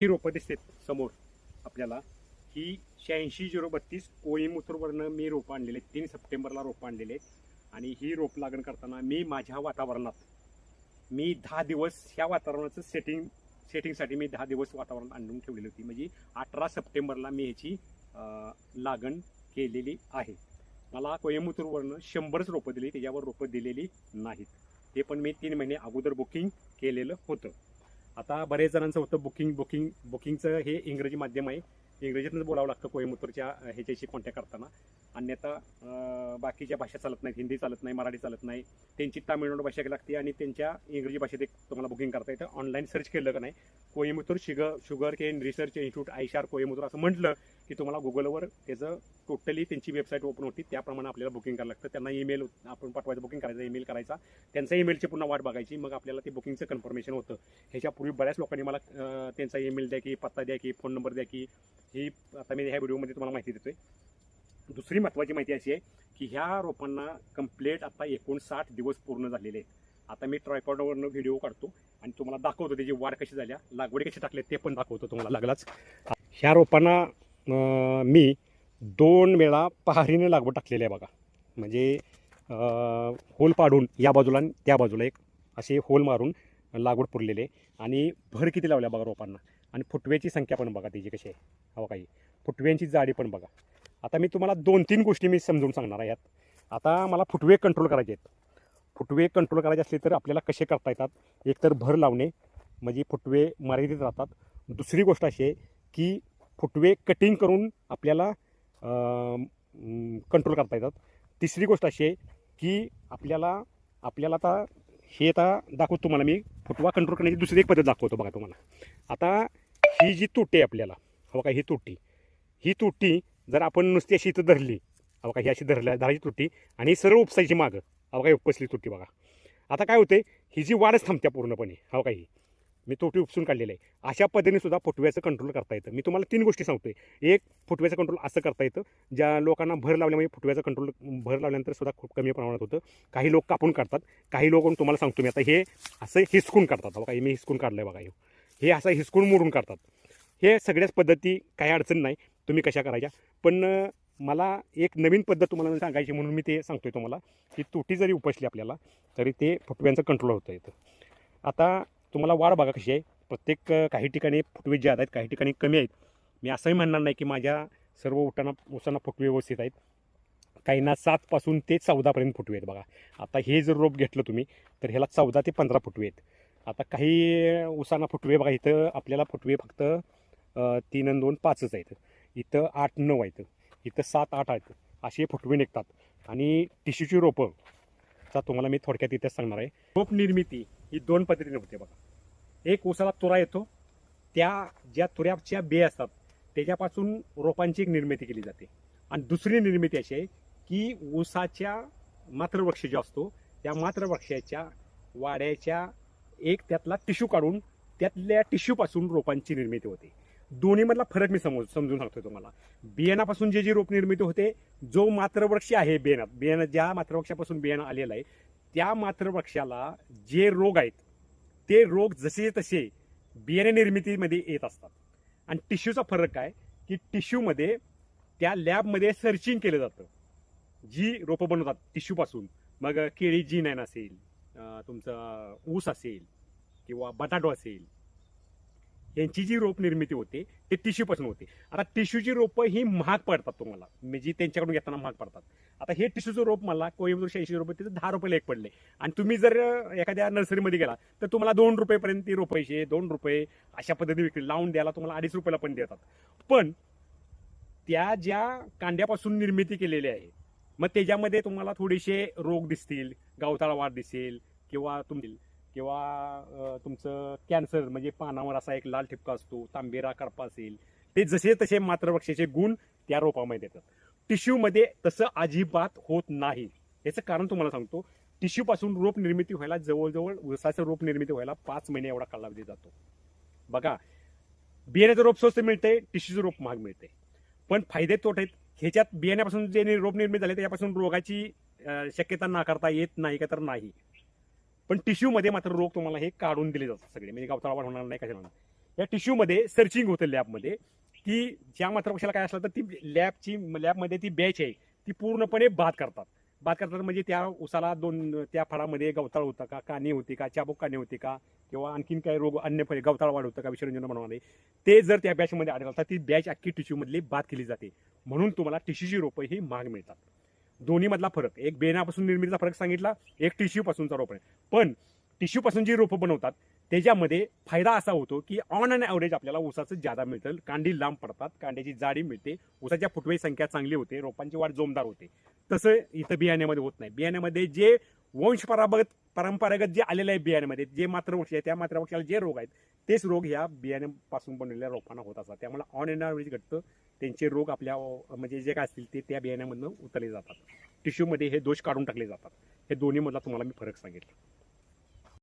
ही रोपं दिसतात समोर आपल्याला. ही शहाऐंशी झिरो बत्तीस कोईमुथूरवरनं मी रोपं आणलेले तीन सप्टेंबरला रोपं आणलेले आणि ही रोप लागण करताना मी माझ्या वातावरणात मी दहा दिवस ह्या वातावरणाचं सेटिंग सेटिंगसाठी मी दहा दिवस वातावरण आणून ठेवलेली होती. म्हणजे अठरा सप्टेंबरला मी ह्याची लागण केलेली आहे. मला कोयंबतूरवरनं शंभरच रोपं दिली त्याच्यावर रोपं दिलेली नाहीत. ते पण मी तीन महिने अगोदर बुकिंग केलेलं होतं. आता बरेच जणांचं होतं बुकिंग बुकिंग बुकिंगचं हे इंग्रजी माध्यम आहे. इंग्रजीतूनच बोलावं लागतं कोयमुतूरच्या ह्याच्याशी कॉन्टॅक्ट करताना. अन्यथा बाकीच्या भाषा चालत नाहीत. हिंदी चालत नाही मराठी चालत नाही. त्यांची तामिळनाडू भाषा लागते आणि त्यांच्या इंग्रजी भाषेत एक तुम्हाला बुकिंग करता येतं. ऑनलाईन सर्च केलं का नाही? कोयमुतूर शिग शुगर केन रिसर्च इन्स्टिट्यूट आयशार कोयमुतूर असं म्हटलं की तुम्हाला गुगलवर त्याचं टोटली त्यांची वेबसाईट ओपन होती त्याप्रमाणे आपल्याला बुकिंग करायला लागतं. त्यांना ईमेल आपण पाठवायचं बुकिंग करायचं ईमेल करायचा. त्यांचा ईमेलची पुन्हा वाट बघायची मग आपल्याला ते बुकिंगचं कन्फर्मेशन होतं. ह्याच्यापूर्वी बऱ्याच लोकांनी मला त्यांचा ईमेल द्या की पत्ता द्या की फोन नंबर द्या की ही आता मी ह्या व्हिडिओमध्ये तुम्हाला माहिती देतोय. दुसरी महत्त्वाची माहिती अशी आहे की ह्या रोपांना कंप्लीट आता एकोणसाठ दिवस पूर्ण झालेले आहेत. आता मी ट्रायपॉडवरनं व्हिडिओ काढतो आणि तुम्हाला दाखवतो त्याची वाढ कशी झाल्या लागवडी कशी टाकली ते पण दाखवतो तुम्हाला लागलाच. ह्या रोपांना मी दोन वेळा पहारीने लागवड टाकलेली आहे बघा. म्हणजे होल पाडून या बाजूला आणि त्या बाजूला एक असे होल मारून लागवड पुरलेले आणि भर किती लावल्या बघा रोपांना? आणि फुटव्याची संख्या पण बघा त्याची कशी आहे. हवा काही. फुटव्यांची जाडी पण बघा. आता मी तुम्हाला दोन तीन गोष्टी मी समजून सांगणार आहे यात. आता मला फुटवे कंट्रोल करायचे आहेत. फुटवे कंट्रोल करायचे असले तर आपल्याला कसे करता येतात? एकतर भर लावणे म्हणजे फुटवे मर्यादित राहतात. दुसरी गोष्ट अशी आहे की फुटवे कटिंग करून आपल्याला कंट्रोल करता येतात. तिसरी गोष्ट अशी आहे की आपल्याला आपल्याला आता हे आता दाखवतो तुम्हाला मी. फुटवा कंट्रोल करण्याची दुसरी एक पद्धत दाखवतो बघा तुम्हाला. आता ही जी तुटी आहे आपल्याला हो का ही तुटी. ही तुटी जर आपण नुसती अशी इथं धरली अहो का ही अशी धरल्या धरायची तुटी आणि सरळ उपसायची मागं अहो काय उपसली तुटी बघा. आता काय होते ही जी वाढच थांबत्या पूर्णपणे हो का ही. मी तोटी उपसून काढलेलं आहे. अशा पद्धतीने सुद्धा फुटव्याचं कंट्रोल करता येतं. मी तुम्हाला तीन गोष्टी सांगतोय. एक फुटव्याचं कंट्रोल असं करता येतं ज्या लोकांना भर लावल्यामुळे म्हणजे फुटव्याचं कंट्रोल भर लावल्यानंतर सुद्धा खूप कमी प्रमाणात होतं. काही लोक कापून काढतात काही लोक तुम्हाला सांगतो मी आता हे असं हिसकून काढतात. बघा हे मी हिसकून काढलं आहे बघा हे. हे असं हिसकून मोडून काढतात. हे सगळ्याच पद्धती काही अडचण नाही तुम्ही कशा करायच्या? पण मला एक नवीन पद्धत तुम्हाला सांगायची म्हणून मी ते सांगतोय तुम्हाला की तुटी जरी उपसली आपल्याला तरी ते फुटव्यांचं कंट्रोल होतं येतं. आता तुम्हाला वाढ बघा कशी आहे. प्रत्येक काही ठिकाणी फुटवे जे आहेत काही ठिकाणी कमी आहेत. मी असंही म्हणणार नाही की माझ्या सर्व उठाना उसांना फुटवे व्यवस्थित आहेत. काहींना सातपासून ते चौदापर्यंत फुटवे आहेत बघा. आता हे जर रोप घेतलं तुम्ही तर ह्याला चौदा ते पंधरा फुटवे आहेत. आता काही उसांना फुटवे बघा. इथं आपल्याला फुटवे फक्त तीन आणि दोन पाचच आहेत. इथं आठ नऊ आहेत. इथं सात आठ आहेत. असे फुटवे निघतात. आणि टिश्यूची रोपं चा तुम्हाला मी थोडक्यात इथे सांगणार आहे. रोप निर्मिती ही दोन पद्धतीने होते बघा. एक उसाला तुरा येतो. त्या ज्या तुऱ्याच्या बे असतात त्याच्यापासून रोपांची एक निर्मिती केली जाते. आणि दुसरी निर्मिती अशी आहे की ऊसाच्या मातृवृक्ष जो असतो त्या मातृवृक्षाच्या वाड्याच्या एक त्यातला टिश्यू काढून त्यातल्या टिश्यूपासून रोपांची निर्मिती होते. दोन्हीमधला फरक मी समज समजून सांगतोय तुम्हाला. बियाणापासून जे जी रोप निर्मिती होते जो मातृवृक्ष आहे बियाणात बियाणं ज्या मात्रवृक्षापासून बियाणं आलेलं आहे त्या मात्रवृक्षाला जे रोग आहेत ते रोग जसे तसे बियाणे निर्मितीमध्ये येत असतात. आणि टिश्यूचा फरक काय की टिश्यूमध्ये त्या लॅबमध्ये सर्चिंग केलं जातं. जी रोपं बनवतात टिश्यूपासून. मग केळी जी नाईन असेल तुमचं ऊस असेल किंवा बटाटो असेल यांची जी रोप निर्मिती होते ते टिश्यूपासून होते. आता टिश्यूची रोपं ही महाग पडतात तुम्हाला. म्हणजे त्यांच्याकडून घेताना महाग पडतात. आता हे टिश्यूचं रोप मला कोईमतूर ऐंशी रुपये तिथं दहा रुपयाला एक पडले. आणि तुम्ही जर एखाद्या नर्सरीमध्ये गेला तर तुम्हाला दोन रुपयेपर्यंत ती रोपायचे दोन रुपये अशा पद्धतीने विक्री लावून द्यायला तुम्हाला अडीच रुपयाला पण देतात. पण त्या ज्या कांड्यापासून निर्मिती केलेली आहे मग त्याच्यामध्ये तुम्हाला थोडेसे रोग दिसतील गावताळा वाढ दिसेल किंवा तुम किंवा तुमचं कॅन्सर म्हणजे पानावर असा एक लाल ठिपका असतो तांबेरा करपा असेल ते जसे तसे मातृवृक्षाचे गुण त्या रोपामध्ये येतात टिश्यूमध्ये तसं अजिबात होत नाही. याचं कारण तुम्हाला सांगतो टिश्यूपासून रोप निर्मिती व्हायला जवळजवळ उसाचं रोप निर्मिती व्हायला पाच महिने एवढा कालावधी जातो. बघा बियाण्याचं रोप स्वस्त मिळते टिश्यूचं रोप महाग मिळते पण फायदे तोटे आहेत ह्याच्यात बियाण्यापासून जे रोप निर्मित झाले त्याच्यापासून रोगाची शक्यता नाकारता येत नाही का तर नाही. पण टिश्यूमध्ये मात्र रोग तुम्हाला हे काढून दिले जातात सगळे. म्हणजे गावताळा वाढ होणार नाही कशाला या टिश्यूमध्ये सर्चिंग होतं लॅबमध्ये. की ज्या मात्र पक्षाला काय असलं तर ती लॅबची लॅबमध्ये ती बॅच आहे ती पूर्णपणे बाद करतात. बाद करतात म्हणजे त्या उसाला दोन त्या फळामध्ये गवताळ होतं का? काने होती का? चाबूक काने होती का? किंवा आणखीन काही रोग अन्य गवताळ वाढ होतं का? विषरंजन बनवणारे. ते जर त्या बॅचमध्ये आढळतात तर ती बॅच अख्खी टिश्यूमधली बाद केली जाते. म्हणून तुम्हाला टिश्यूची रोपं ही महाग मिळतात. दोन्ही मधला फरक. एक बेनापासून निर्मितीचा फरक सांगितला एक टिश्यूपासूनचा रोप आहे. पण टिश्यूपासून जी रोपं बनवतात त्याच्यामध्ये फायदा असा होतो की ऑन अँड ॲव्हरेज आपल्याला ऊसाचं जादा मिळतं. कांडी लांब पडतात कांड्याची जाडी मिळते. ऊसाच्या फुटवे संख्या चांगली होते रोपांची वाढ जोमदार होते. तसं इथं बियाण्यामध्ये होत नाही. बियाण्यामध्ये जे वंश परंपरागत परंपरागत जे आलेलं आहे बियाण्यामध्ये जे मात्रवृक्ष आहे त्या मात्रवृक्षाला जे रोग आहेत तेच रोग ह्या बियाण्यापासून बनवलेल्या रोपांना होत असतात. त्यामुळे ऑन अँड ॲव्हरेज घटतं त्यांचे रोग आपल्या म्हणजे जे काय असतील ते त्या बियाण्यामधनं उतरले जातात. टिश्यूमध्ये हे दोष काढून टाकले जातात. हे दोन्हीमधला तुम्हाला मी फरक सांगितला.